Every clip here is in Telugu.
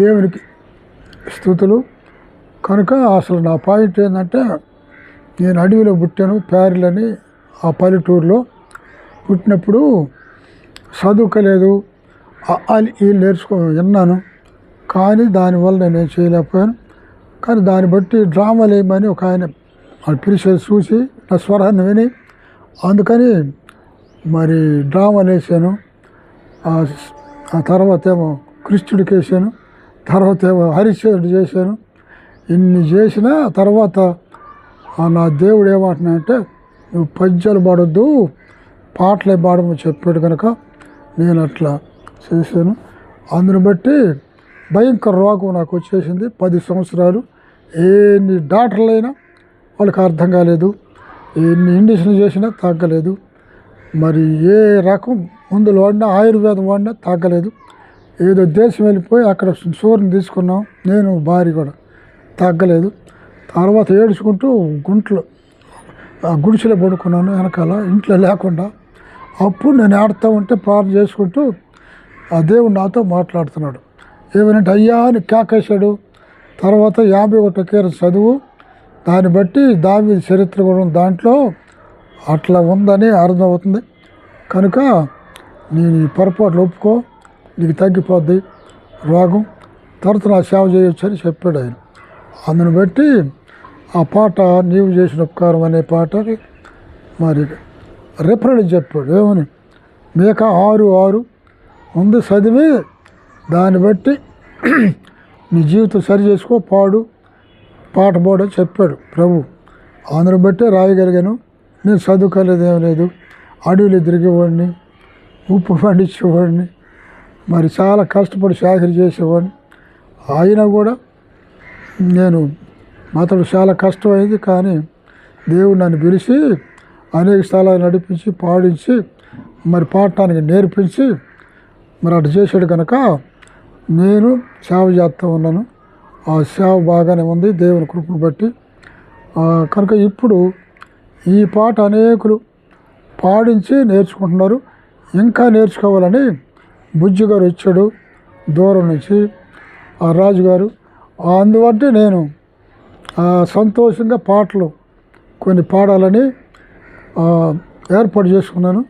దేవునికి స్థుతులు. కనుక అసలు నా పాయింట్ ఏంటంటే నేను అడవిలో పుట్టాను ప్యారిలని ఆ పల్లెటూరులో పుట్టినప్పుడు చదువుకోలేదు. వీళ్ళు నేర్చుకో విన్నాను. కానీ దానివల్ల నేను చేయలేకపోయాను. కానీ దాన్ని బట్టి డ్రామాలు వేయమని ఒక ఆయన ఆ పిలిచేది చూసి నా స్వరాన్ని విని అందుకని మరి డ్రామాలు వేసాను ఆ ఆ తర్వాత ఏమో కృష్ణుడికి వేసాను తర్వాత ఏమో హరిశ్చంద్రుడు చేశాను. ఇన్ని చేసిన తర్వాత ఆ నా దేవుడు ఏమంటున్నాయంటే నువ్వు పద్యాలు పాడొద్దు పాటలే పాడమని చెప్పాడు కనుక నేను అట్లా చేశాను. అందుని బట్టి భయంకర రోగం నాకు వచ్చేసింది పది సంవత్సరాలు. ఎన్ని డాక్టర్లైనా వాళ్ళకి అర్థం కాలేదు. ఎన్ని ఇండిషన్ చేసినా తగ్గలేదు. మరి ఏ రకం మందులు వాడినా ఆయుర్వేదం వాడినా తగ్గలేదు. ఏదో దేశం వెళ్ళిపోయి అక్కడ సూర్యుని తీసుకున్నాం. నేను భార్య కూడా. తగ్గలేదు. తర్వాత ఏడుచుకుంటూ గుంట్లో ఆ గుడిసెలో పడుకున్నాను వెనకాల ఇంట్లో లేకుండా. అప్పుడు నేను ఆడుతూ ఉంటే ప్రార్థన చేసుకుంటూ ఆ దేవుడు నాతో మాట్లాడుతున్నాడు. ఏమనంటే అయ్యా అని కేకేశాడు. తర్వాత యాభై ఒకటో కీర చదువు. దాన్ని బట్టి దావి చరిత్ర కూడా దాంట్లో అట్లా ఉందని అర్థమవుతుంది. కనుక నేను ఈ పొరపాట్లు ఒప్పుకో. నీకు తగ్గిపోద్ది. రోగం తర్వాత నా సేవ చేయొచ్చు అని చెప్పాడు ఆయన. అందును బట్టి ఆ పాట నీవు చేసిన ఉపకారం అనే పాటకి మరి రిఫరెన్స్ చెప్పాడు. ఏమని? మేక ఆరు ఆరు ఉంది చదివి దాన్ని బట్టి నీ జీవితం సరి చేసుకో పాడు పాట పాడు చెప్పాడు ప్రభు. అందును బట్టే రాయగలిగాను. నేను చదువుకోలేదు ఏం లేదు. అడవిలో తిరిగేవాడిని ఉప్పు పండించేవాడిని మరి చాలా కష్టపడి చాకరీ చేసేవాడిని. అయినా కూడా నేను మాతడు చాలా కష్టమైంది. కానీ దేవుడు నన్ను పిలిచి అనేక స్థలాలు నడిపించి పాడించి మరి పాడటానికి నేర్పించి మరి అటు చేశాడు కనుక నేను సేవ చేస్తూ ఉన్నాను. ఆ సేవ బాగానే ఉంది. దేవుని కృపను బట్టి. కనుక ఇప్పుడు ఈ పాట అనేకులు పాడించి నేర్చుకుంటున్నారు. ఇంకా నేర్చుకోవాలని బుజ్జిగారు వచ్చాడు దూరం నుంచి. ఆ రాజుగారు అందువంటే నేను సంతోషంగా పాటలు కొన్ని పాడాలని ఏర్పాటు చేసుకున్నాను.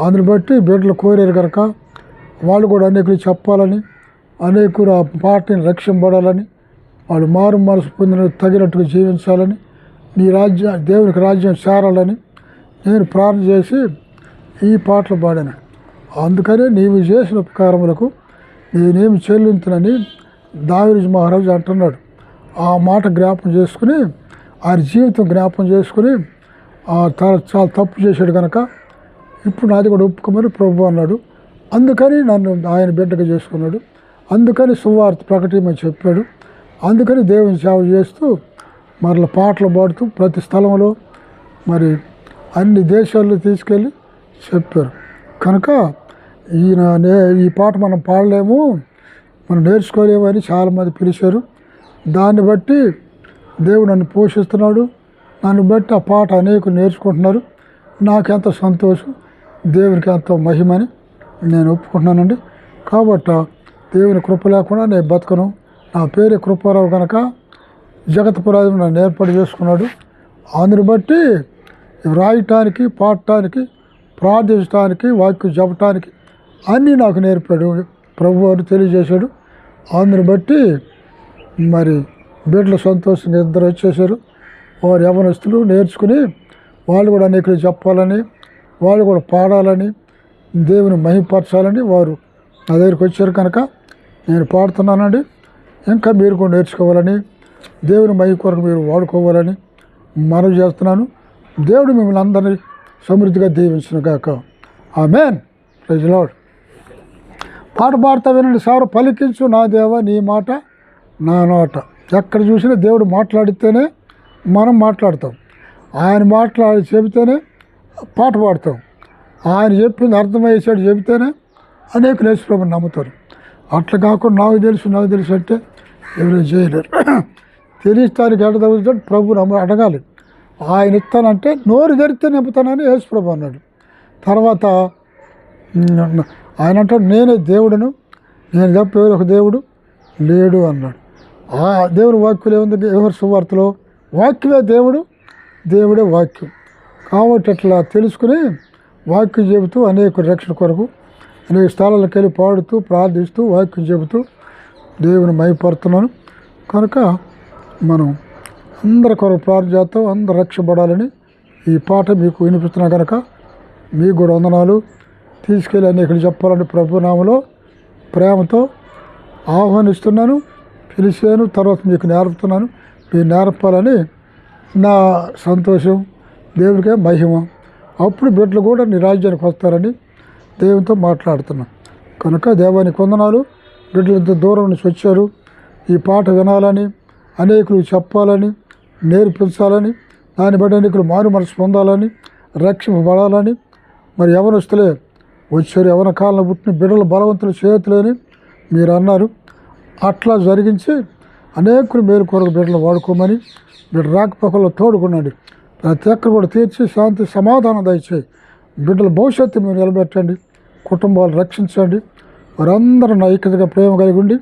అందుని బట్టి బిడ్డలు కోరారు కనుక వాళ్ళు కూడా అనేకులు చెప్పాలని అనేకులు ఆ పాటని రక్షింపడాలని వాళ్ళు మారు మనసు పొందిన తగినట్టుగా జీవించాలని నీ రాజ్యం దేవునికి రాజ్యం చేరాలని నేను ప్రార్థన చేసి ఈ పాటలు పాడాను. అందుకనే నీవు చేసిన ఉపకారములకు నేనేమి చెల్లించనని దావిరిజ్ మహారాజు అంటున్నాడు. ఆ మాట జ్ఞాపం చేసుకుని ఆయన జీవితం జ్ఞాపం చేసుకుని చాలా చాలా తప్పు చేశాడు కనుక ఇప్పుడు నాది కూడా ఒప్పుకోమని ప్రభు అన్నాడు. అందుకని నన్ను ఆయన బిడ్డగా చేసుకున్నాడు. అందుకని సువార్త ప్రకటించమని చెప్పాడు. అందుకని దేవుని సేవ చేస్తూ మరల పాటలు పాడుతూ ప్రతి స్థలంలో మరి అన్ని దేశాల్లో తీసుకెళ్ళి చెప్పారు. కనుక ఈయన నే- ఈ పాట మనం పాడలేము మనం నేర్చుకోలేమని చాలామంది పిలిచారు. దాన్ని బట్టి దేవుడు నన్ను పోషిస్తున్నాడు. నన్ను బట్టి ఆ పాట అనేకులు నేర్చుకుంటున్నారు. నాకెంత సంతోషం దేవునికి ఎంతో మహిమని నేను ఒప్పుకుంటున్నానండి. కాబట్టి దేవుని కృప లేకుండా నేను బతకను. నా పేరు కృపారావు కనుక జగత్పురాజు నన్ను ఏర్పాటు చేసుకున్నాడు. అందుని బట్టి రాయటానికి పాడటానికి ప్రార్థించడానికి వాక్యం చెప్పటానికి అన్నీ నాకు నేర్పాడు. ప్రభు అని తెలియజేశాడు. అందుని బట్టి మరి బిడ్డలు సంతోషంగా ఇద్దరు వచ్చేసారు వారు యవనస్తులు నేర్చుకుని వాళ్ళు కూడా అనేకులు చెప్పాలని వాళ్ళు కూడా పాడాలని దేవుని మహిపరచాలని వారు నా దగ్గరికి వచ్చారు కనుక నేను పాడుతున్నానండి. ఇంకా మీరు కూడా నేర్చుకోవాలని దేవుని మహి కొరకు మీరు వాడుకోవాలని మనవి చేస్తున్నాను. దేవుడు మిమ్మల్ని అందరినీ సమృద్ధిగా దీవించిన గాక ఆమెన్ ప్రజలాడు పాట పాడుతా వినండి సారు పలికించు నా దేవ నీ మాట నా నోట. ఎక్కడ చూసినా దేవుడు మాట్లాడితేనే మనం మాట్లాడతాం. ఆయన మాట్లాడి చెబితేనే పాట పాడతాం. ఆయన చెప్పింది అర్థమయ్యేసాడు చెబితేనే అనేక నేర్చుకోమని నమ్ముతారు. అట్లా కాకుండా నాకు తెలుసు నాకు తెలుసు అంటే ఎవరు చేయలేరు. తెలియటానికి ఎడ తగ్గుతాడు ప్రభు నమ్మ అడగాలి. ఆయన ఇస్తానంటే నోరు తెరిస్తే నింపుతానని యేసు ప్రభు అన్నాడు. తర్వాత ఆయన అంటాడు నేనే దేవుడును నేను తప్ప ఎవరు ఒక దేవుడు లేడు అన్నాడు. ఆ దేవుని వాక్యులు ఏముంది ఎవరి సువార్తలో వాక్యమే దేవుడు దేవుడే వాక్యం. కాబట్టి అట్లా తెలుసుకుని వాక్యం చెబుతూ అనేక రక్షణ కొరకు అనేక స్థలాలకు వెళ్ళి పాడుతూ ప్రార్థిస్తూ వాక్యం చెబుతూ దేవుని మైపడుతున్నాను కనుక మనం అందరి కొరకు ప్రార్థన చేస్తాం అందరు రక్షపడాలని ఈ పాట మీకు వినిపిస్తున్నా కనుక మీకు కూడా వందనాలు. తీసుకెళ్ళి అనేకలు చెప్పాలని ప్రభు నామలో ప్రేమతో ఆహ్వానిస్తున్నాను. పిలిచాను తర్వాత మీకు నేర్పుతున్నాను. మీరు నేర్పాలని నా సంతోషం దేవుడికే మహిమ. అప్పుడు బిడ్డలు కూడా నీ రాజ్యానికి వస్తారని దేవునితో మాట్లాడుతున్నాం. కనుక దేవానికి వందనాలు. బిడ్డలు ఇంత దూరం నుంచి వచ్చారు. ఈ పాట వినాలని అనేకులు చెప్పాలని నేర్పించాలని దాన్ని బట్టి అనేకులు మారు మనసు పొందాలని రక్షింపబడాలని. మరి ఎవరు వస్తలే? వచ్చారు ఎవరి కాలంలో పుట్టిన బిడ్డలు బలవంతులు చేతులేని మీరు అన్నారు. అట్లా జరిగించి అనేకులు మేలు కొరకు బిడ్డలు వాడుకోమని మీరు రాకపోకల్లో తోడుకున్నాడు ప్రతి ఒక్కరు కూడా తీర్చి శాంతి సమాధానం దయచేయి. బిడ్డల భవిష్యత్తు మీరు నిలబెట్టండి. కుటుంబాలు రక్షించండి. వారందరూ ఐక్యతగా ప్రేమ కలిగి ఉండి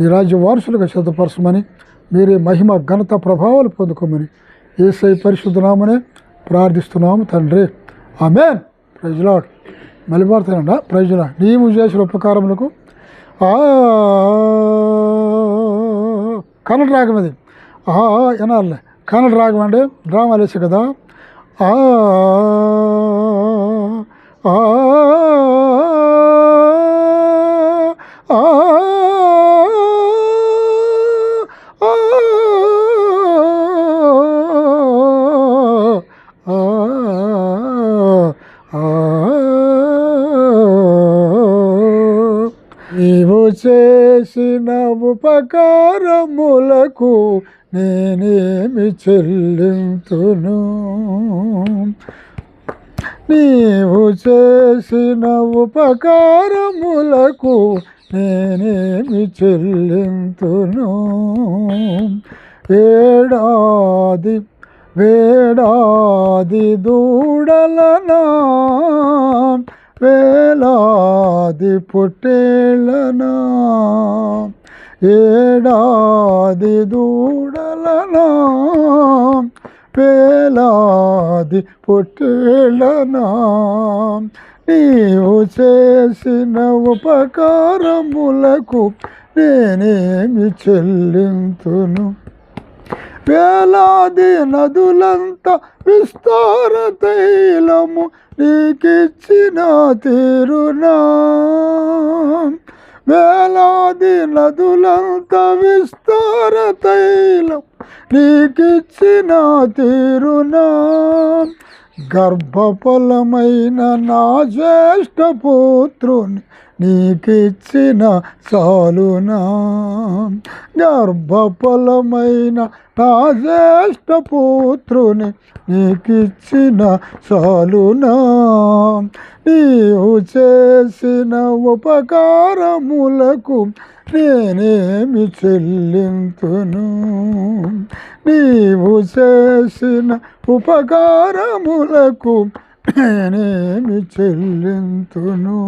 మీ రాజ్య వారసులుగా సిద్ధపరచమని మీరే మహిమ ఘనత ప్రభావాలు పొందుకోమని ఏసై పరిశుద్ధనామనే ప్రార్థిస్తున్నాము తండ్రి. ఆమెన్. ప్రజలాడు మలిపాడుతానండ ప్రయోజన. నీవు చేసిన ఉపకారములకు కన్నడ రాగం అది. ఆ వినాలి కన్నడ రాగం అంటే డ్రామా వేసే కదా ఆ ఉపకారములకు నేనేమి చెల్లింతును? నీవు చేసిన ఉపకారములకు నేనేమి చెల్లింతును? ఏడాది వేడాది దూడలనా? వేలాది పుట్టేళ్ళనా ఏడాది దూడలనా పేలాది పుట్టేళ్ళనా? నీవు చేసిన ఉపకారములకు నేనేమి చెల్లింతును? వేలాది నదులంత విస్తార తైలము నీకిచ్చిన తీరునా? వేలాది నదులంత విస్తార తైలం నీకిచ్చిన తీరునా. గర్భఫలమైన నా జ్యేష్ఠ పుత్రుని నీకిచ్చిన చాలునా గర్భఫలమైన నా జ్యేష్ఠ పుత్రుని నీకిచ్చిన చాలునా నీవు చేసిన ఉపకారములకు నేనేమి చెల్లింతును? నీవు చేసిన ఉపకారములకు నేనేమి చెల్లింతును?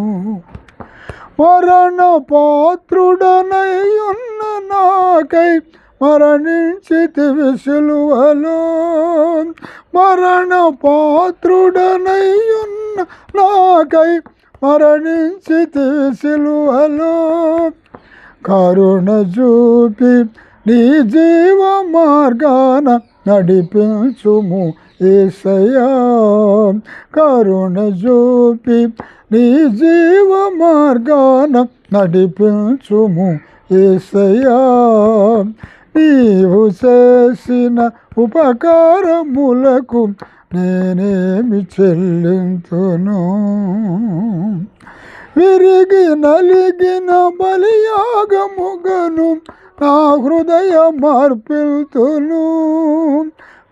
మరణ పాత్రుడనై నాకై మరణించితివి సిలువలో మరణ పాత్రుడనై నాకై మరణించితివి సిలువలో కరుణ చూపి నీ జీవ మార్గాన నడిపించుము ఏసయా కరుణ చూపి నీ జీవ మార్గాన నడిపించుము ఏసయా నీవు చేసిన ఉపకారములకు నేనేమి చెల్లింతును విరిగి నలిగిన బలియాగముగను నా హృదయ మార్పిల్తును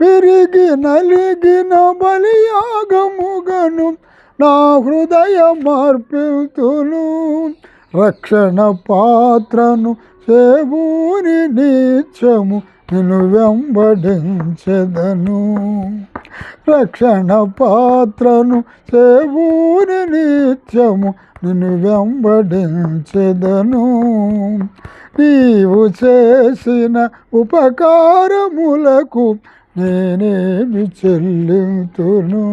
విరిగి నలిగిన బలియాగముగను నా హృదయ మార్పిల్తును రక్షణ పాత్రను సేవూని నీచము నిన్ను వెంబడించెదను. రక్షణ పాత్రను సేవూని నిత్యము నిన్ను వెంబడించెదను. నీవు చేసిన ఉపకారములకు నేనేమి చెల్లితును.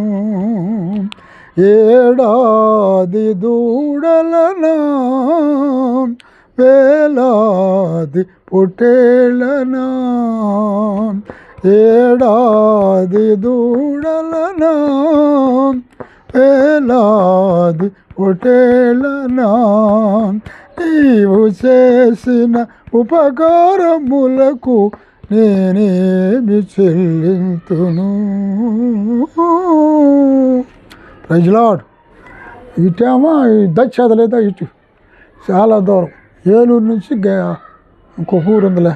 ఏడాది దూడలనా వేలాది పొట్టేళ్ళనా? ఏడాది దూడలనా? వేలాది పొట్టేళ్ళనా? నీవు చేసిన ఉపకారములకు నేనేమి చెల్లింతును? ప్రజలాడు ఇటేమో? ఈ దక్షత లేదా ఇటు? చాలా దూరం. ఏలూరు నుంచి ఇంకొక ఊరు ఉందిలే.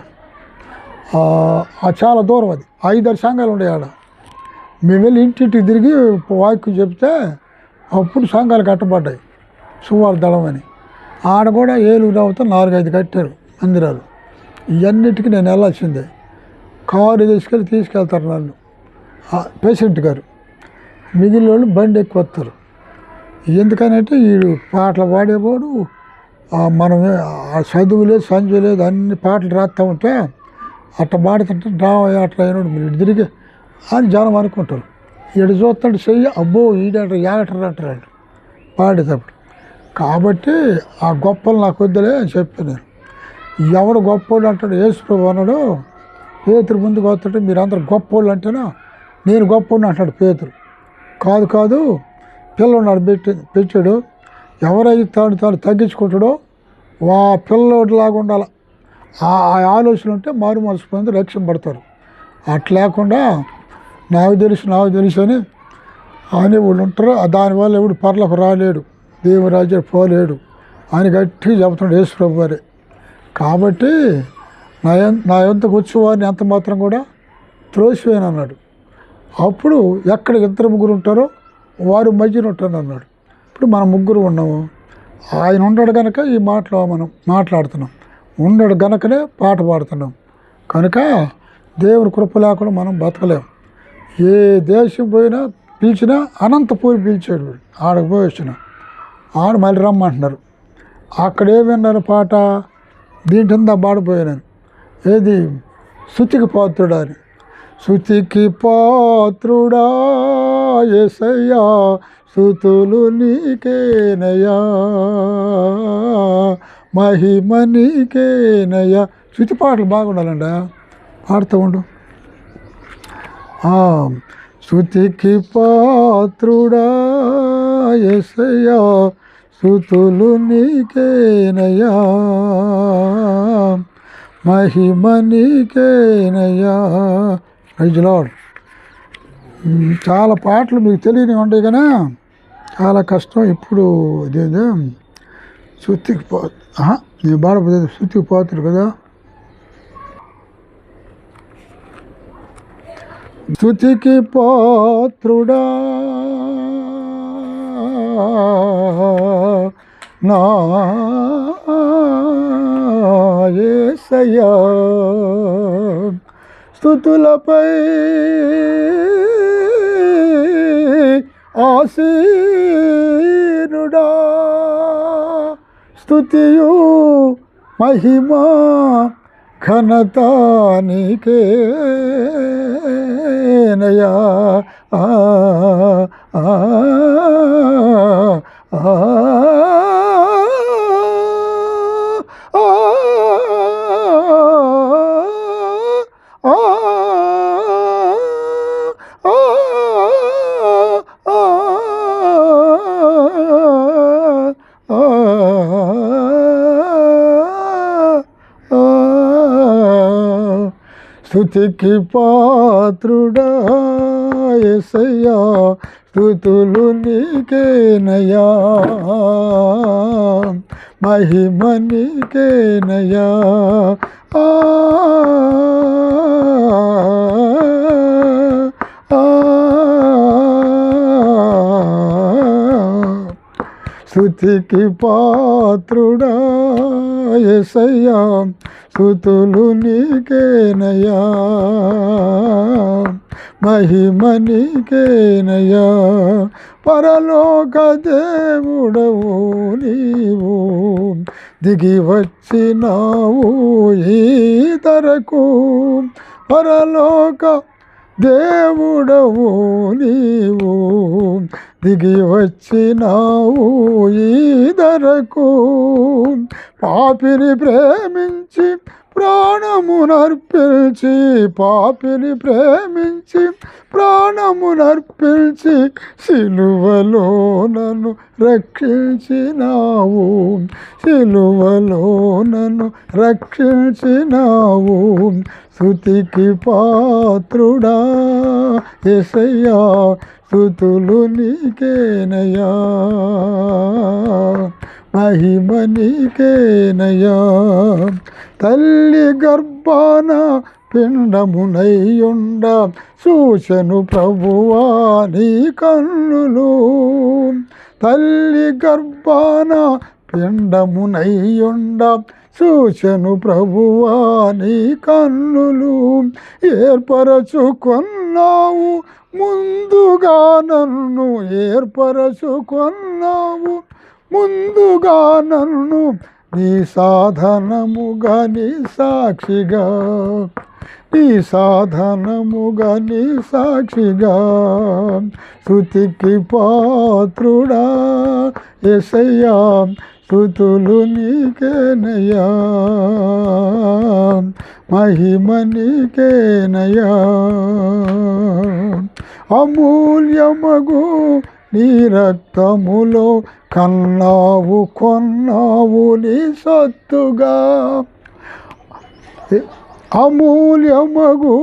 చాలా దూరం అది. ఐదారు సంఘాలు ఉండే ఆడ. మేము వెళ్ళి ఇంటింటికి తిరిగి వాక్యం చెప్తే అప్పుడు సంఘాలు కట్టబడ్డాయి. సువార్ దళం అని. ఆడ కూడా ఏలూరు అవుతా నాలుగైదు కట్టారు మందిరాలు. ఇవన్నిటికీ నేను వెళ్ళాల్సిందే. కారు తీసుకెళ్ళి తీసుకెళ్తారు నన్ను. పేషెంట్ గారు. మిగిలిన వాళ్ళు బండి ఎక్కువ వస్తారు. ఎందుకనంటే వీడు పాటలు పాడేవాడు మనం చదువులే చదువు లేదు సంజు లేదు అన్ని పాటలు రాస్తూ ఉంటే అట్ట పాడుతుంటే డ్రామా అట్లా అయినాడు మీరు ఇటు తిరిగి అని జనం అనుకుంటారు. ఇటు చూస్తాడు చెయ్యి అబ్బో ఈడంట యాగటరు అంటారు పాడేటప్పుడు. కాబట్టి ఆ గొప్పలు నాకు వద్దులే అని చెప్పి నేను. ఎవడు గొప్పోడు అంటాడు యేసుప్రభు అన్నాడు పేతురు ముందుకు వస్తాడు మీరందరూ గొప్పోళ్ళు అంటేనా? నేను గొప్పోడిని అంటాడు పేతురు. కాదు కాదు పిల్లన్నాడు పెట్టి పెట్టాడు ఎవరైతే తాను తాను తగ్గించుకుంటాడో వా పిల్లోడిలాగా ఉండాలి. ఆ ఆ ఆలోచన ఉంటే మారు మనసు పొంది లక్ష్యం పడతారు. అట్లా లేకుండా నాకు తెలుసు నాకు తెలుసు అని అని వాళ్ళు ఉంటారు. దానివల్ల ఎవడు పర్లకు రాలేడు దేవరాజు పోలేడు అని గట్టిగా చెబుతున్నాడు యేసుప్రభు వారే కాబట్టి నా ఎన్- నా ఎంతకు వచ్చేవారిని ఎంత మాత్రం కూడా త్రోసివేయను అన్నాడు అప్పుడు ఎక్కడ ఇద్దరు ముగ్గురు ఉంటారో వారు మధ్యన ఉంటాను అన్నాడు. ఇప్పుడు మనం ముగ్గురు ఉన్నాము. ఆయన ఉండడు కనుక ఈ మాటలు మనం మాట్లాడుతున్నాం. ఉండడు గనుకనే పాట పాడుతున్నాం. కనుక దేవుని కృప లేకుండా మనం బతకలేం. ఏ దేశం పోయినా పిలిచినా అనంతపూరి పిలిచాడు వీడు. ఆడకు పోయి వచ్చిన. ఆడ మళ్ళీ రమ్మంటున్నారు. అక్కడ ఏం విన్నారు పాట? దీంట్లో పాడిపోయాను ఏది? శుతికి పాత్రుడా అని. శుతికి పాత్రుడా ఎసయ్యా సుతులు నీకేనయా? మహిమ నీకేనయా? శృతి పాటలు బాగుండాలండి పాడుతూ ఉండు. శృతికి పాత్రుడా ఎసయ్యా శృతులు నీకేనయా? మహిమ నీకేనయా? రైజులాడ్ చాలా పాటలు మీకు తెలియని ఉండే కదా? చాలా కష్టం. ఇప్పుడు ఇదేదో శృతికి పో నేను బాధపడేది శృతికి పోతారు కదా? స్థుతికి పాత్రుడా? నా యేసయ్యా స్థుతులపై ఆసీనుడా. స్థుతియు మహిమా ఘనత నీకేనయా ఆ, ఆ, ఆ, స్థుతికి పాత్రుడా ఎసయ్యా స్థుతులు నీకేనయా మహిమ నీకేనయా ఆ, ఆ, స్థుతికి పాత్రుడా ఎసయ్యా స్థుతులు నీకేనయా మహిమ నీకేనయ్యా. పరలోక దేవుడవు నీవు. దిగి వచ్చినావు ఈ తరకు. పరలోక దేవుడవు నీవు. దిగి వచ్చినావు ఈ ధరకు. పాపిని ప్రేమించి ప్రాణమునర్పించి పాపిని ప్రేమించి ప్రాణమునర్పించి సిలువలో నన్ను రక్షించినావు. సిలువలో నన్ను రక్షించినావు. శృతికి పాత్రుడా. ఎసయ్యా స్థుతులు నీకేనయా మహిమ నీకేనయా తల్లి గర్భాన పిండమునయ్యుండ సూచను ప్రభువా నీ కన్నులు. తల్లి గర్భాన పిండమునయ్యుండ చూచను ప్రభువా నీ కన్నులు ఏర్పరచుకున్నావు. ముందుగా నన్ను ఏర్పరచుకున్నావు. ముందుగా నన్ను నీ సాధనముగా నీ సాక్షిగా నీ సాధనముగా నీ సాక్షిగా శృతికి పాత్రుడా. ఎసయ్యా స్థుతులు నీకేనయ్యా. మహిమ నీకేనయ్యా. అమూల్యమగు నీ రక్తములో కన్నావు కొన్నావు నీ సత్తుగా. అమూల్యమగు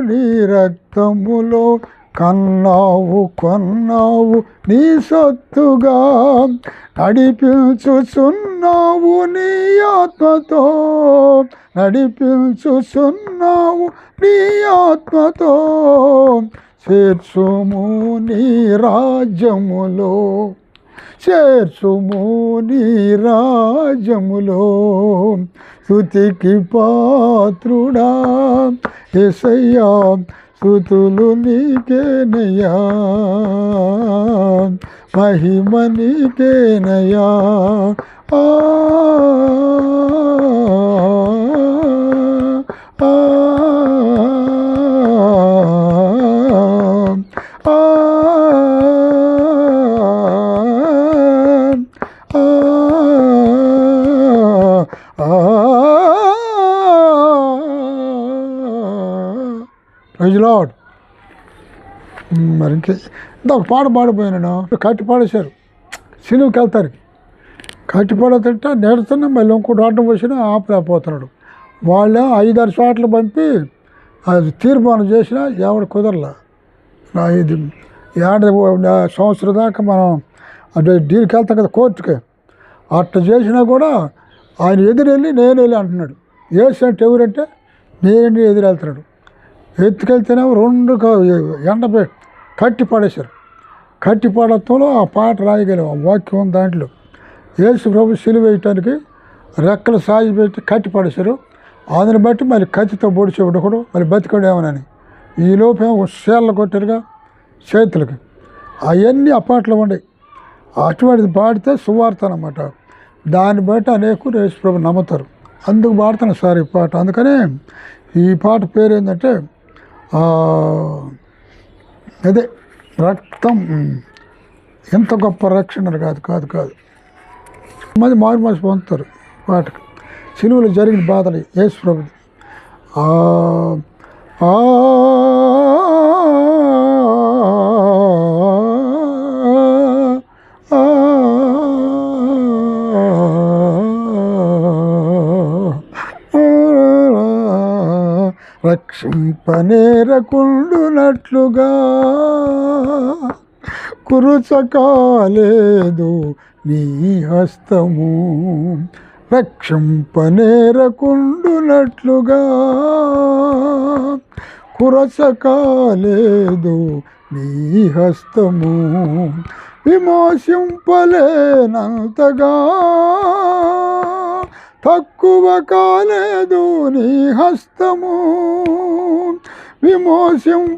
నీ రక్తములో కన్నావు కొన్నావు నీ సొత్తుగా నడిపించుచున్నావు నీ ఆత్మతో నడిపించుచున్నావు నీ ఆత్మతో చేర్చుము నీ రాజ్యములో. చేర్చుము నీ రాజములో స్థుతికి పాత్రుడా. ఎసయ్యా స్థుతులు నీకేనయ్యా. మహిమ నీకేనయ్యా. ఆ, మరి ఇంకే. ఒక పాట పాడిపోయినాను కట్టి పాడేశారు. సిలువుకి వెళ్తారు. కట్టి పాడతంటే నేడుతున్నా మళ్ళీ ఇంకోటి ఆటం వచ్చినా ఆపలేకపోతున్నాడు వాళ్ళు ఐదారు చోట్ల పంపి అది తీర్మానం చేసినా ఎవడు కుదరలా. నా ఇది ఏడాది సంవత్సరం దాకా మనం అంటే దీనికి వెళ్తాం కదా కోర్టుకి. అట్లా చేసినా కూడా ఆయన ఎదురెళ్ళి నేను వెళ్ళి అంటున్నాడు. ఏసంటే ఎవరంటే నేను ఎదురు వెళ్తున్నాడు ఎత్తుకెళ్తేనేమో రెండు ఎండ పె- కట్టి పడేశారు కట్టి పడటంలో ఆ పాట రాయగలం ఆ వాక్యం ఉంది దాంట్లో. యేసు ప్రభు సిలువ వేయటానికి రెక్కలు సాగి పెట్టి కట్టి పడేశారు అందుని బట్టి మళ్ళీ కత్తితో పొడిచేవాడు ఒకడు మళ్ళీ బతికాడేమోనని. ఈ లోపేమో సేళ్ళ కొట్టారుగా చేతులకి. అవన్నీ ఆ పాటలో అటువంటిది పాడితే సువార్త అనమాట దాన్ని బట్టి అనేకులు యేసు ప్రభు నమ్ముతారు. అందుకు పాడుతున్నాను సార్ ఈ పాట. అందుకనే ఈ పాట పేరు ఏంటంటే అదే రక్తం ఎంత గొప్ప రక్షణ కాదు కాదు కాదు. మంది మారు మనిషి పొందుతారు వాటికి. సిలువలో జరిగిన బాధలు యేసు ప్రభు ఆ ఆ రక్షింపనేరకుండునట్లుగా కురుచకాలేదు నీ హస్తము. రక్షింపనేరకుండునట్లుగా కురచకాలేదు నీ హస్తము. విమోషింపలేనంతగా తక్కువ కాలేదు నీ హస్తము. విమోసింపలేనంతగా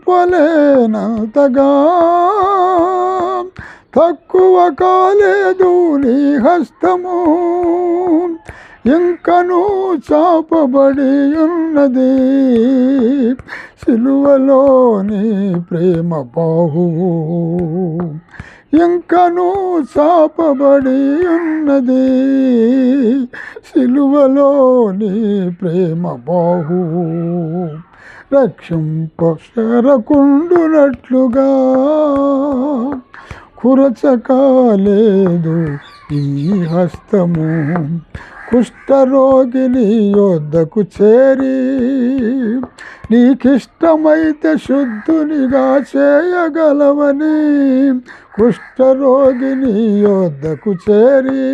తక్కువ కాలేదు నీ హస్తము. ఇంకనూ చాపబడి ఉన్నది. సిలువలోని ప్రేమ బాహువు. ఇంకను చాపబడి ఉన్నది. సిలువలోని ప్రేమ బాహు. రక్షింప శరకుండునట్లుగా. కురచకాలేదు ఈ హస్తము. కుష్ఠరోగిని యొద్దకు చేరి నీకిష్టమైతే శుద్ధునిగా చేయగలవని కుష్ఠరోగిని యొద్దకు చేరి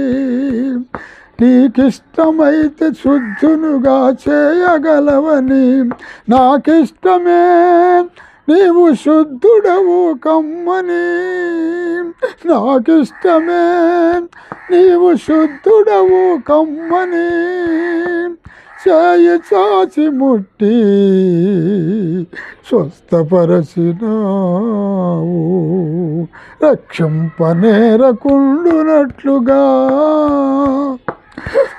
నీకిష్టమైతే శుద్ధునుగా చేయగలవని నాకిష్టమే నీవు శుద్ధుడవు కమ్మని. నాకిష్టమే. నీవు శుద్ధుడవు కమ్మని. చేయి చాచి ముట్టి స్వస్థపరచినావు. రక్షింపనేరకుండునట్లుగా.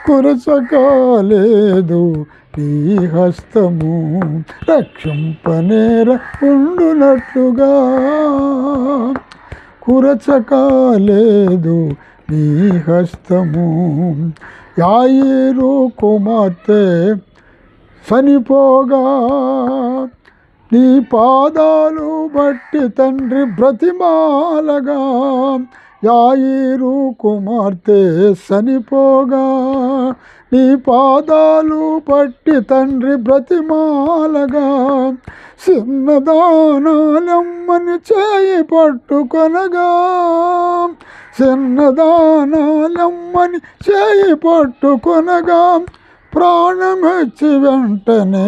కురచకాలేదు నీ హస్తము రక్షింపనేర ఉండునట్లుగా. కురచకాలేదు నీ హస్తము. యాయేరు కుమార్తె చనిపోగా. నీ పాదాలు బట్టి తండ్రి బ్రతిమాలగా. యాయిరు కుమార్తె చనిపోగా నీ పాదాలు పట్టి తండ్రి బ్రతిమాలగా. చిన్నదానాలమ్మని చేయి పట్టుకొనగా చిన్నదానాలమ్మని చేయి పట్టుకొనగా ప్రాణమచ్చి వెంటనే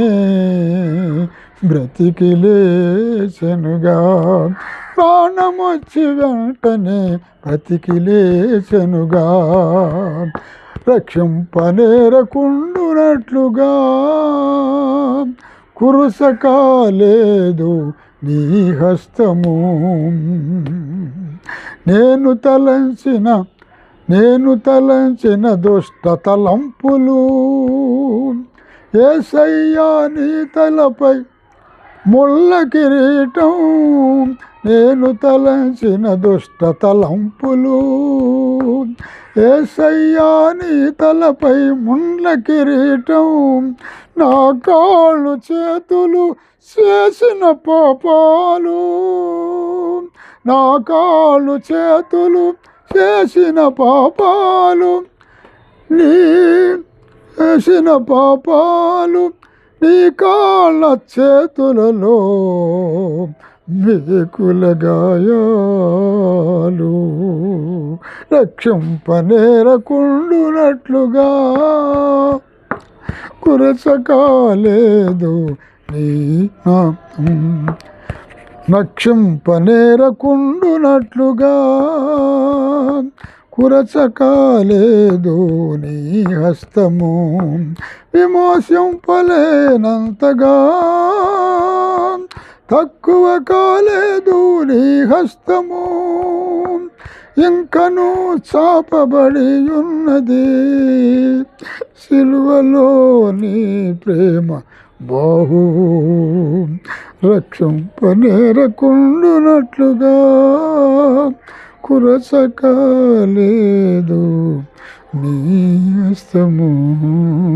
బ్రతికి లేచనుగా. ప్రాణమొచ్చి వెంటనే బ్రతికి లేచెనుగా రక్షింపనేరకుండునట్లుగా. కురుసకాలేదు నీ హస్తము. నేను తలంచిన నేను తలంచిన దుష్ట తలంపులు. ఏసయ్యా నీ తలపై ముళ్ళ కిరీటం. నేను తలంచిన దుష్ట తలంపులు ఏసయ్యా నీ తలపై ముండ్ల కిరీటం నా కాళ్ళు చేతులు చేసిన పాపాలు నా కాళ్ళు చేతులు చేసిన పాపాలు నీ చేసిన పాపాలు నీ కాళ్ళ చేతులలో మేకుల గాయాలు రక్షింపనేరకుండునట్లుగా కురచకాలేదు నీ నామం. రక్షింపనేరకుండునట్లుగా కురచకాలేదు నీ హస్తము విమోసింపలేనంతగా తక్కువ కాలేదు నీ హస్తము. ఇంకను చాపబడి ఉన్నది సిలువలోని ప్రేమ బాహు. రక్షింపనేరకుండునట్లుగా కురసకాలేదు నీ హస్తము.